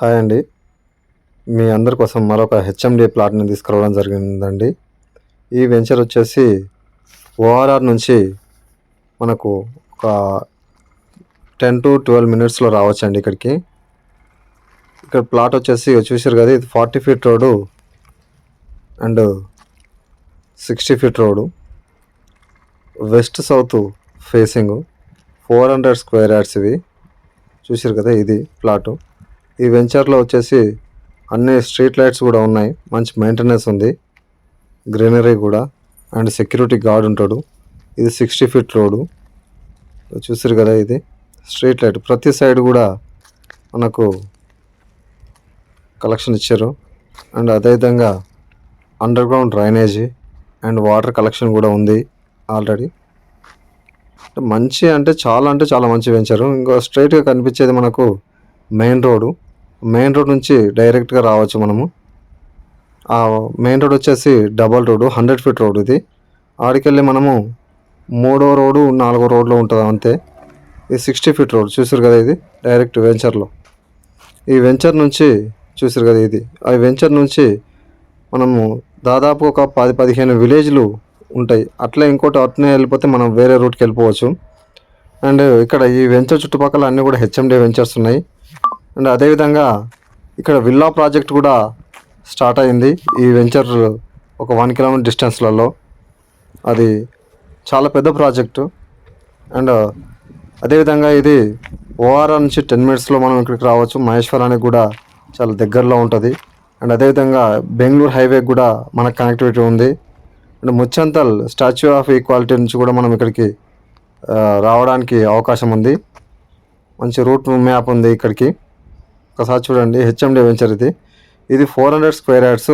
Hi అండి. మీ అందరి కోసం మరొక హెచ్ఎండి ప్లాట్ని తీసుకురావడం జరిగిందండి. ఈ వెంచర్ వచ్చేసి ఓఆర్ఆర్ నుంచి మనకు ఒక టెన్ టు ట్వెల్వ్ మినిట్స్లో రావచ్చండి ఇక్కడికి. ఇక్కడ ప్లాట్ వచ్చేసి చూసారు కదా ఇది forty feet road and sixty feet road. West south facing four hundred square yards ఇవి. చూసారు కదా ఇది ప్లాటు. ఈ వెంచర్లో వచ్చేసి అన్ని స్ట్రీట్ లైట్స్ కూడా ఉన్నాయి. మంచి మెయింటెనెన్స్ ఉంది. గ్రీనరీ కూడా. అండ్ సెక్యూరిటీ గార్డ్ ఉంటాడు. ఇది సిక్స్టీ ఫీట్ రోడ్డు చూసారు కదా ఇది? స్ట్రీట్ లైట్ ప్రతి సైడ్ కూడా మనకు కలెక్షన్ ఇచ్చారు. అండ్ అదేవిధంగా under ground drainage and water collection కూడా ఉంది ఆల్రెడీ మంచి అంటే చాలా అంటే చాలా మంచి వెంచరు ఇంకో స్ట్రైట్గా కనిపించేది మనకు మెయిన్ రోడ్డు మెయిన్ రోడ్ నుంచి డైరెక్ట్గా రావచ్చు మనము. ఆ మెయిన్ రోడ్ వచ్చేసి double road hundred feet road ఇది. ఆడికెళ్ళి మనము మూడో రోడ్డు నాలుగో రోడ్లో ఉంటుంది అంతే. ఇది సిక్స్టీ ఫీట్ రోడ్ చూసారు కదా ఇది? డైరెక్ట్ వెంచర్లో ఈ వెంచర్ నుంచి చూసారు కదా ఇది? ఆ వెంచర్ నుంచి మనము దాదాపు ఒక పది పదిహేను విలేజ్లు ఉంటాయి. అట్లా ఇంకోటి అట్నే వెళ్ళిపోతే మనం వేరే రూట్కి వెళ్ళిపోవచ్చు. అండ్ ఇక్కడ ఈ వెంచర్ చుట్టుపక్కల అన్నీ కూడా హెచ్ఎండి వెంచర్స్ ఉన్నాయి. అండ్ అదేవిధంగా ఇక్కడ విల్లా ప్రాజెక్ట్ కూడా స్టార్ట్ అయింది. ఈ వెంచర్ ఒక వన్ కిలోమీటర్ డిస్టెన్స్లలో. అది చాలా పెద్ద ప్రాజెక్టు. అండ్ అదేవిధంగా ఇది ఓఆర్ఆర్ నుంచి టెన్ మినిట్స్లో మనం ఇక్కడికి రావచ్చు. మహేశ్వరానికి కూడా చాలా దగ్గరలో ఉంటుంది. అండ్ అదేవిధంగా బెంగళూరు హైవే కూడా మనకు కనెక్టివిటీ ఉంది. And Muchintal statue of equality నుంచి కూడా మనం ఇక్కడికి రావడానికి అవకాశం ఉంది. మంచి రూట్ మ్యాప్ ఉంది ఇక్కడికి. ఒకసారి చూడండి హెచ్ఎండి వెంచర్ ఇది. ఇది ఫోర్ హండ్రెడ్ స్క్వేర్ యార్డ్స్